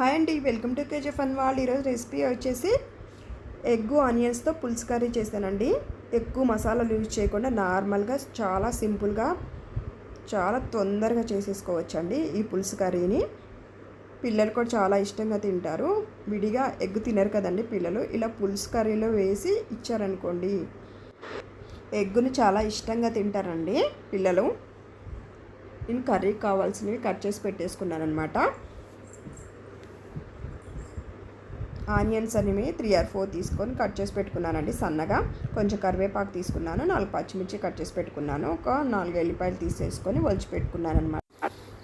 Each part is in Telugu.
హాయ్ అండి వెల్కమ్ టు కేజీ ఫన్ వాళ్ళు ఈరోజు రెసిపీ వచ్చేసి ఎగ్ ఆనియన్స్తో పులుసు కర్రీ చేశానండి. ఎక్కువ మసాలాలు యూజ్ చేయకుండా నార్మల్గా చాలా సింపుల్గా చాలా తొందరగా చేసేసుకోవచ్చండి ఈ పులుసు కర్రీని. పిల్లలు కూడా చాలా ఇష్టంగా తింటారు. విడిగా ఎగ్ తినరు కదండి పిల్లలు. ఇలా పులుసు కర్రీలో వేసి ఇచ్చారనుకోండి ఎగ్గుని చాలా ఇష్టంగా తింటారండి పిల్లలు. నేను కర్రీకి కావాల్సినవి కట్ చేసి పెట్టేసుకున్నాను అనమాట ఆనియన్స్ అనేవి త్రీ ఆర్ ఫోర్ తీసుకొని కట్ చేసి పెట్టుకున్నానండి సన్నగా. కొంచెం కరివేపాకు తీసుకున్నాను నాలుగు పచ్చిమిర్చి కట్ చేసి పెట్టుకున్నాను. ఒక నాలుగు ఎల్లిపాయలు తీసేసుకొని ఒలిచి పెట్టుకున్నాను అనమాట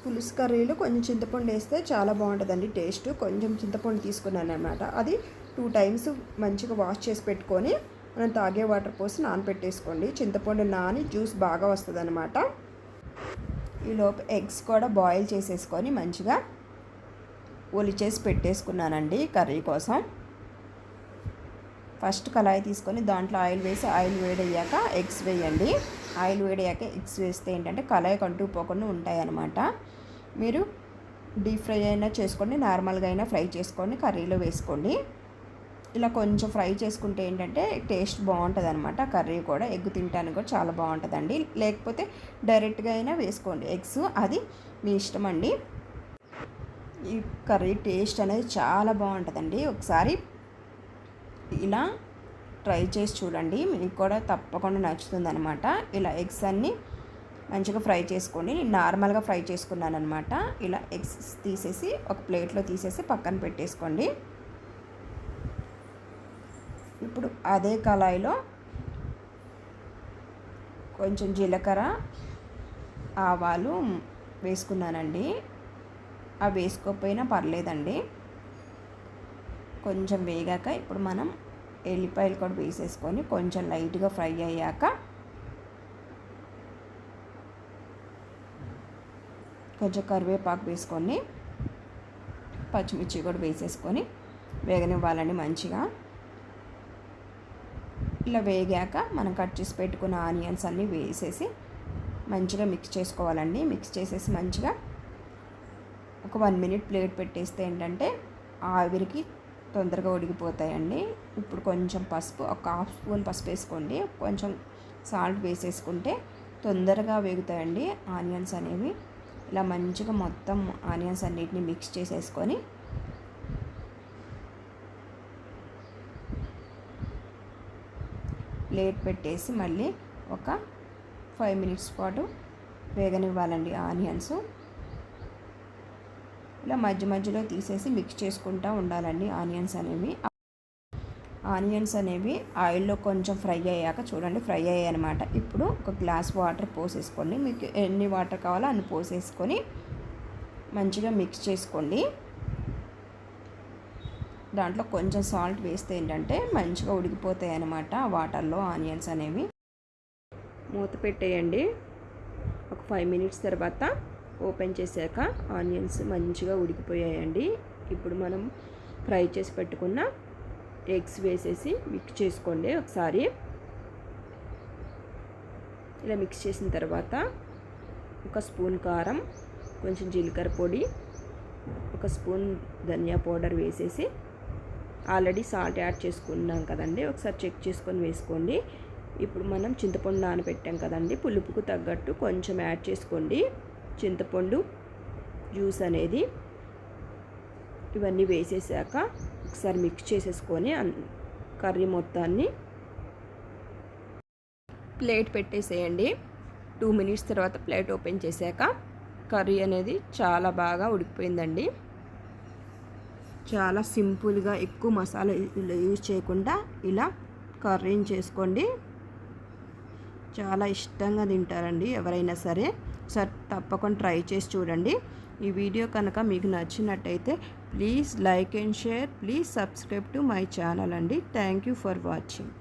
పులుసు కర్రీలు కొంచెం చింతపండు వేస్తే చాలా బాగుంటుందండి టేస్ట్. కొంచెం చింతపండు తీసుకున్నాను అనమాట అది టూ టైమ్స్ మంచిగా వాష్ చేసి పెట్టుకొని మనం తాగే వాటర్ పోసి నానపెట్టేసుకోండి. చింతపండు నాని జ్యూస్ బాగా వస్తుంది అనమాట ఈలోపు ఎగ్స్ కూడా బాయిల్ చేసేసుకొని మంచిగా ఒలిచేసి పెట్టేసుకున్నానండి కర్రీ కోసం. ఫస్ట్ కళాయి తీసుకొని దాంట్లో ఆయిల్ వేసి ఆయిల్ వేడయ్యాక ఎగ్స్ వేయండి. ఆయిల్ వేడయ్యాక ఎగ్స్ వేస్తే ఏంటంటే కళాయి కంటూ పోకుండా ఉంటాయన్నమాట. మీరు డీప్ ఫ్రై అయినా చేసుకోండి నార్మల్గా అయినా ఫ్రై చేసుకోండి కర్రీలో వేసుకోండి. ఇలా కొంచెం ఫ్రై చేసుకుంటే ఏంటంటే టేస్ట్ బాగుంటుంది అనమాట కర్రీ కూడా ఎగ్ తింటానికి కూడా చాలా బాగుంటుందండి. లేకపోతే డైరెక్ట్గా అయినా వేసుకోండి ఎగ్స్ అది మీ ఇష్టం అండి ఈ కర్రీ టేస్ట్ అనేది చాలా బాగుంటుందండి. ఒకసారి ఇలా ట్రై చేసి చూడండి. మీకు కూడా తప్పకుండా నచ్చుతుంది అనమాట ఇలా ఎగ్స్ అన్నీ మంచిగా ఫ్రై చేసుకోండి. నేను నార్మల్గా ఫ్రై చేసుకున్నాను అనమాట ఇలా ఎగ్స్ తీసేసి ఒక ప్లేట్లో తీసేసి పక్కన పెట్టేసుకోండి. ఇప్పుడు అదే కళాయిలో కొంచెం జీలకర్ర ఆవాలు వేసుకున్నానండి. అవి వేసుకోకపోయినా పర్లేదండి. కొంచెం వేగాక ఇప్పుడు మనం ఎల్లిపాయలు కూడా వేసేసుకొని కొంచెం లైట్గా ఫ్రై అయ్యాక కొంచెం కరివేపాకు వేసుకొని పచ్చిమిర్చి కూడా వేసేసుకొని వేగనివ్వాలండి మంచిగా. ఇలా వేగాక మనం కట్ చేసి పెట్టుకున్న ఆనియన్స్ అన్నీ వేసేసి మంచిగా మిక్స్ చేసుకోవాలండి. మిక్స్ చేసేసి మంచిగా ఒక వన్ మినిట్ ప్లేట్ పెట్టేస్తే ఏంటంటే ఆవిరికి తొందరగా ఉడికిపోతాయండి. ఇప్పుడు కొంచెం పసుపు ఒక హాఫ్ స్పూన్ పసుపు వేసుకోండి. కొంచెం సాల్ట్ వేసేసుకుంటే తొందరగా వేగుతాయండి ఆనియన్స్ అనేవి. ఇలా మంచిగా మొత్తం ఆనియన్స్ అన్నిటిని మిక్స్ చేసేసుకొని ప్లేట్ పెట్టేసి మళ్ళీ ఒక ఫైవ్ మినిట్స్ పాటు వేగనివ్వాలండి ఆనియన్స్. ఇలా మధ్య మధ్యలో తీసేసి మిక్స్ చేసుకుంటూ ఉండాలండి. ఆనియన్స్ అనేవి. ఆనియన్స్ అనేవి ఆయిల్లో కొంచెం ఫ్రై అయ్యాక చూడండి ఫ్రై అయ్యాయి అనమాట ఇప్పుడు ఒక గ్లాస్ వాటర్ పోసేసుకోండి. మీకు ఎన్ని వాటర్ కావాలో అన్ని పోసేసుకొని మంచిగా మిక్స్ చేసుకోండి. దాంట్లో కొంచెం సాల్ట్ వేస్తే ఏంటంటే మంచిగా ఉడికిపోతాయి అన్నమాట వాటర్లో ఆనియన్స్ అనేవి. మూత పెట్టేయండి. ఒక ఫైవ్ మినిట్స్ తర్వాత ఓపెన్ చేశాక ఆనియన్స్ మంచిగా ఉడికిపోయాయండి. ఇప్పుడు మనం ఫ్రై చేసి పెట్టుకున్న ఎగ్స్ వేసేసి మిక్స్ చేసుకోండి ఒకసారి. ఇలా మిక్స్ చేసిన తర్వాత ఒక స్పూన్ కారం కొంచెం జీలకర్ర పొడి ఒక స్పూన్ ధనియా పౌడర్ వేసేసి ఆల్రెడీ సాల్ట్ యాడ్ చేసుకున్నాం కదండి. ఒకసారి చెక్ చేసుకొని వేసుకోండి. ఇప్పుడు మనం చింతపండు నానబెట్టాం కదండి. పులుపుకు తగ్గట్టు కొంచెం యాడ్ చేసుకోండి. చింతపండు జ్యూస్ అనేది ఇవన్నీ వేసేసాక ఒకసారి మిక్స్ చేసేసుకొని కర్రీ మొత్తాన్ని ప్లేట్ పెట్టేసేయండి. టూ మినిట్స్ తర్వాత ప్లేట్ ఓపెన్ చేశాక కర్రీ అనేది చాలా బాగా ఉడికిపోయిందండి. చాలా సింపుల్గా ఎక్కువ మసాలా యూజ్ చేయకుండా ఇలా కర్రీని చేసుకోండి. చాలా ఇష్టంగా తింటారండి ఎవరైనా సరే. ఒకసారి తప్పకుండా ట్రై చేసి చూడండి. ఈ వీడియో కనుక మీకు నచ్చినట్టయితే please like and share. Please subscribe to my channel అండి. Thank you for watching.